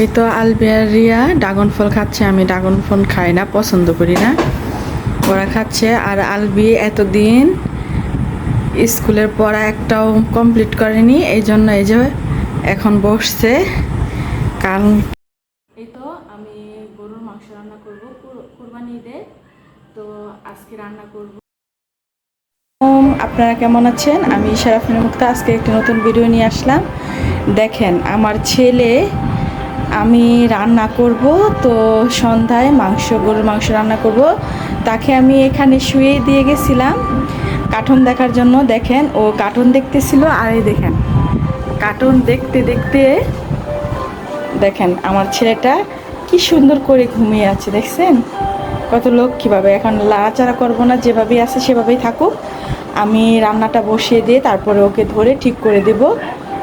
এই তো আলবিয়ার রিয়া ড্রাগন ফল খাচ্ছে, আমি ড্রাগন ফল খাই না, পছন্দ করি না। ওরা খাচ্ছে, আর আলবি এতদিন স্কুলের পড়া একটাও কমপ্লিট করেনি, এই জন্য এই যে এখন বসছে। কাল এই তো আমি গরুর মাংস রান্না করব কুরবানি ঈদে। তো আজকে রান্না করব। আপনারা কেমন আছেন? আমি সারাফিন মুক্তা আজকে একটি নতুন ভিডিও নিয়ে আসলাম। দেখেন, আমার ছেলে আমি রান্না করব, তো সন্ধ্যায় মাংস, গরুর মাংস রান্না করব। তাকে আমি এখানে শুয়ে দিয়ে গেছিলাম। কার্টুন দেখার জন্য দেখেন, ও কার্টুন দেখতেছিল আর এই দেখেন। কার্টুন দেখতে দেখতে দেখেন, আমার ছেলেটা কি সুন্দর করে ঘুমিয়ে আছে, দেখছেন? কত লোক কীভাবে এখন লাড়াচাড়া করব না, যেভাবেই আছে সেভাবেই থাকুক। আমি রান্নাটা বসিয়ে দিয়ে তারপরে ওকে ধরে ঠিক করে দেব।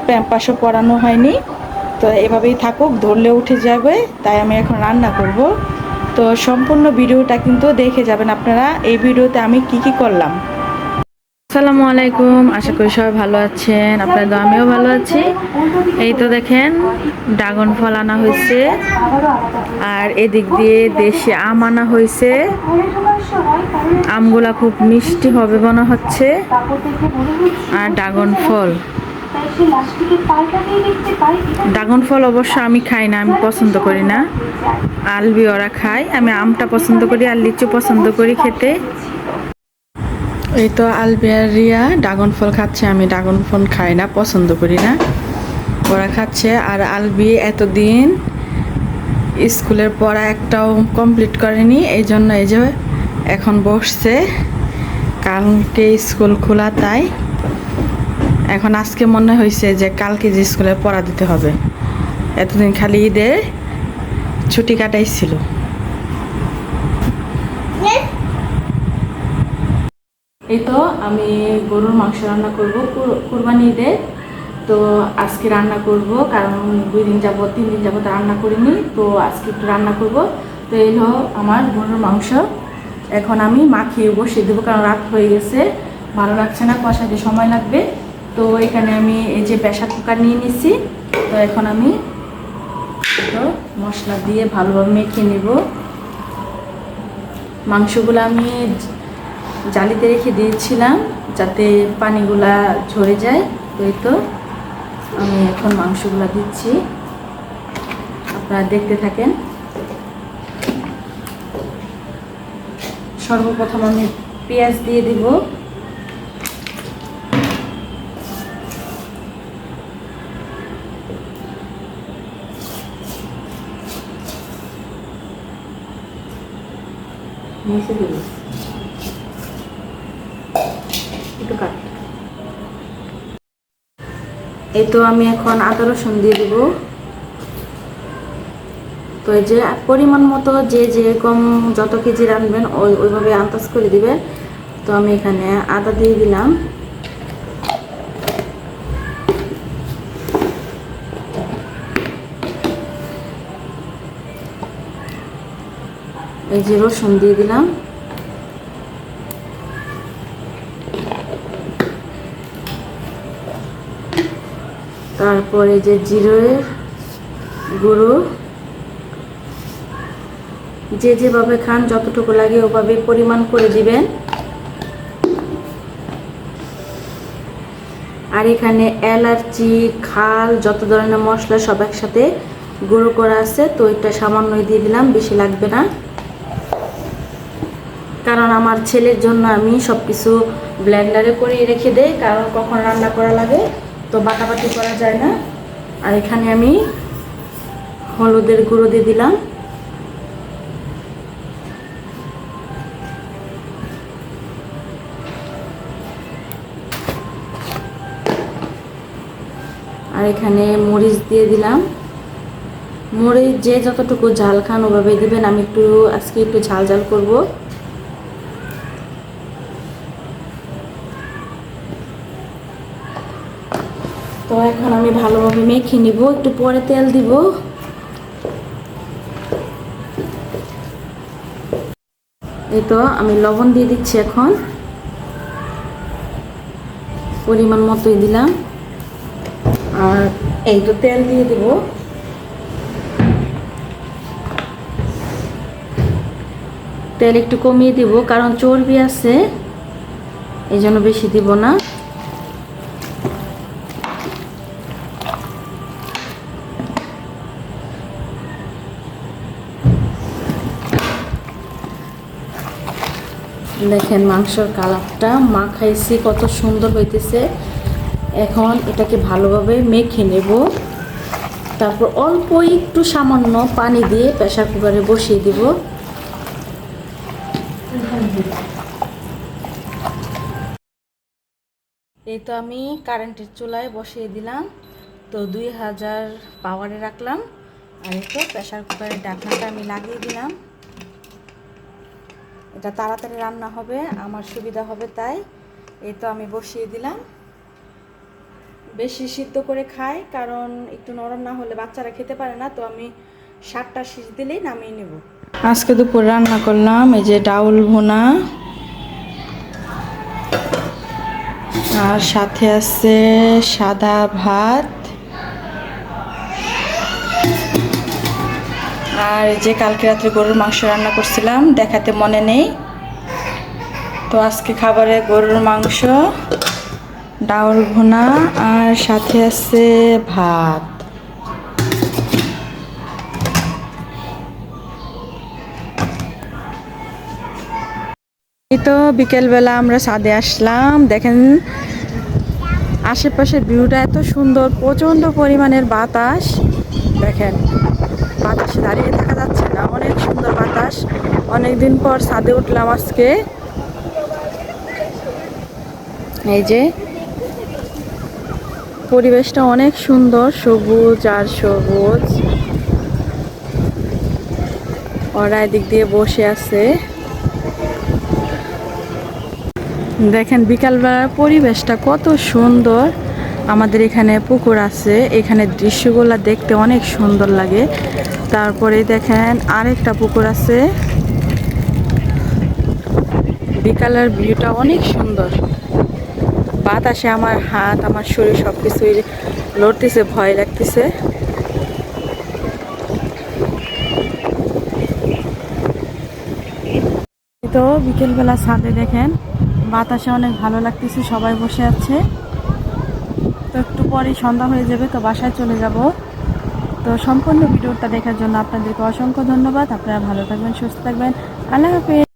প্যাম্পাসও পরানো হয়নি। তো এভাবেই থাকুক ধরলে উঠে যাবে, তাই আমি এখন রান্না করব। তো সম্পূর্ণ ভিডিওটা কিন্তু দেখে যাবেন আপনারা, এই ভিডিওতে আমি কি কি করলাম। আসসালামু আলাইকুম, আশা করি সবাই ভালো আছেন আপনাদের আমিও ভালো আছি। এই তো দেখেন, ড্রাগন ফল আনা হয়েছে, আর এদিক দিয়ে দেশি আম আনা হয়েছে। আমগুলা খুব মিষ্টি হবে মনে হচ্ছে, আর ড্রাগন ফল। ড্রাগন ফল অবশ্য আমি খাই না, আমি পছন্দ করি না। আলবি ওরা খায়, আমি আমটা পছন্দ করি, আর লিচু পছন্দ করি খেতে। এই তো আলবিয়ার রিয়া ড্রাগন ফল খাচ্ছে, আমি ড্রাগন ফল খাই না, পছন্দ করি না। ওরা খাচ্ছে, আর আলবি এতদিন স্কুলের পড়া একটাও কমপ্লিট করেনি, এই জন্য এই যে এখন বসছে। কালকে স্কুল খোলা, তাই এখন আজকে মনে হয়েছে যে কালকে যে স্কুলে পড়া দিতে হবে। এতদিন খালি ঈদে ছুটি কাটাইছিল। এই তো আমি গরুর মাংস রান্না করব কুরবানি ঈদে। তো আজকে রান্না করব, কারণ দুই দিন যাবত তিন দিন যাবত রান্না করিনি, তো আজকে একটু রান্না করব। তো এই হলো আমার গরুর মাংস। এখন আমি মাখিয়ে বসিয়ে দেবো, কারণ রাত হয়ে গেছে। ভালো লাগছে না, কষাতে সময় লাগবে। তো এখানে আমি এই যে প্রেশার কুকার নিয়ে নিচ্ছি তো এখন আমি তো মশলা দিয়ে ভালোভাবে মেখে নেব। মাংসগুলো আমি জালিতে রেখে দিয়েছিলাম যাতে পানিগুলা ঝরে যায়। তো এই তো আমি এখন মাংসগুলো দিচ্ছি। আপনারা দেখতে থাকেন। সর্বপ্রথম আমি পেঁয়াজ দিয়ে দিব। নিচে দিল একটু কাট। এই তো আমি এখন আদা রসুন দিয়ে দিব। তো এই যে পরিমাণ মতো যে যেরকম যত কেজি রাখবেন ওই ওইভাবে আন্দাজ করে দিবে। তো আমি এখানে আদা দিয়ে দিলাম। এই যে রসুন দিয়ে দিলাম। তারপরে যে জিরোয়ের গুঁড়ো। যে যেভাবে খান, যতটুকু লাগে ওভাবে পরিমাণ করে দিবেন। আর এখানে এলাচি, খাল, যত ধরনের মশলা সব একসাথে গুঁড়ো করা আছে, তো এটা সামান্যই দিয়ে দিলাম, বেশি লাগবে না। কারণ আমার ছেলের জন্য আমি সব কিছু ব্লেন্ডারে করে রেখে দেই, কারণ কখন রান্না করা লাগে তো বাটাবাটি করা যায় না। আর এখানে আমি হলুদের গুঁড়ো দিয়ে দিলাম। আর এখানে মরিচ দিয়ে দিলাম। মরিচ যে যতটুকু ঝাল খান ওভাবে দিবেন। আমি একটু, আজকে একটু ঝাল ঝাল করব। তো এখন আমি ভালোভাবে মেখে নিব, একটু পরে তেল দিব। এই তো আমি লবণ দিয়ে দিচ্ছি এখন। পরিমাণ মতোই দিলাম। আর এই তো তেল দিয়ে দিব। তেল একটু কমিয়ে দিব, কারণ চর্বি আছে, এই বেশি দিব না। দেখেন মাংসর কালারটা, মাখাইছি, কত সুন্দর হইতেছে। এখন এটাকে ভালোভাবে মেখে নেব। তারপর অল্প একটু সামান্য পানি দিয়ে প্রেসার কুকারে বসিয়ে দিব। এই তো আমি কারেন্টের চুলায় বসিয়ে দিলাম। তো দুই হাজার পাওয়ারে রাখলাম। আর এই তো প্রেসার কুকারের ঢাকনাটা আমি লাগিয়ে দিলাম। এটা তাড়াতাড়ি রান্না হবে, আমার সুবিধা হবে তাই। এই তো আমি বসিয়ে দিলাম। বেশি সিদ্ধ করে খাই, কারণ একটু নরম না হলে বাচ্চারা খেতে পারে না, তো আমি সাতটা শীষ দিলেই নামিয়ে নেব। আজকে দুপুর রান্না করলাম, এই যে ডাউল ভোনা। আর সাথে আছে সাদা ভাত। আর যে কালকে রাত্রে গরুর মাংস রান্না করছিলাম, দেখাতে মনে নেই। তো আজকে খাবারে গরুর মাংস, ডাউল ভুনা আর সাথে আছে ভাত। এই তো বিকেলবেলা আমরা ছাদে আসলাম, দেখেন আশেপাশের ভিউটা এত সুন্দর, প্রচণ্ড পরিমাণের বাতাস, দেখেন। বাতাসে দাঁড়িয়ে থাকা যাচ্ছে না। অনেক সুন্দর বাতাস। অনেক দিন পর ছাদে উঠলাম আজকে। এই যে পরিবেশটা অনেক সুন্দর, সবুজ আর সবুজ। ওরা এদিক দিয়ে বসে আছে। দেখেন বিকালবেলার পরিবেশটা কত সুন্দর। আমাদের এখানে পুকুর আছে। এখানে দৃশ্যগুলো দেখতে অনেক সুন্দর লাগে। তারপরে দেখেন আরেকটা পুকুর আছে। বিকালের ভিউটা অনেক সুন্দর। বাতাসে আমার হাত, আমার শরীর সব কিছুই লড়তেছে, ভয় লাগতেছে। তো বিকেলবেলা ছাদে দেখেন, বাতাসে অনেক ভালো লাগতেছে, সবাই বসে আছে। তো একটু পরেই সন্ধ্যা হয়ে যাবে, তো বাসায় চলে যাব। তো সম্পূর্ণ ভিডিওটা দেখার জন্য আপনাদেরকে অসংখ্য ধন্যবাদ। আপনারা ভালো থাকবেন, সুস্থ থাকবেন। আল্লাহ হাফেজ।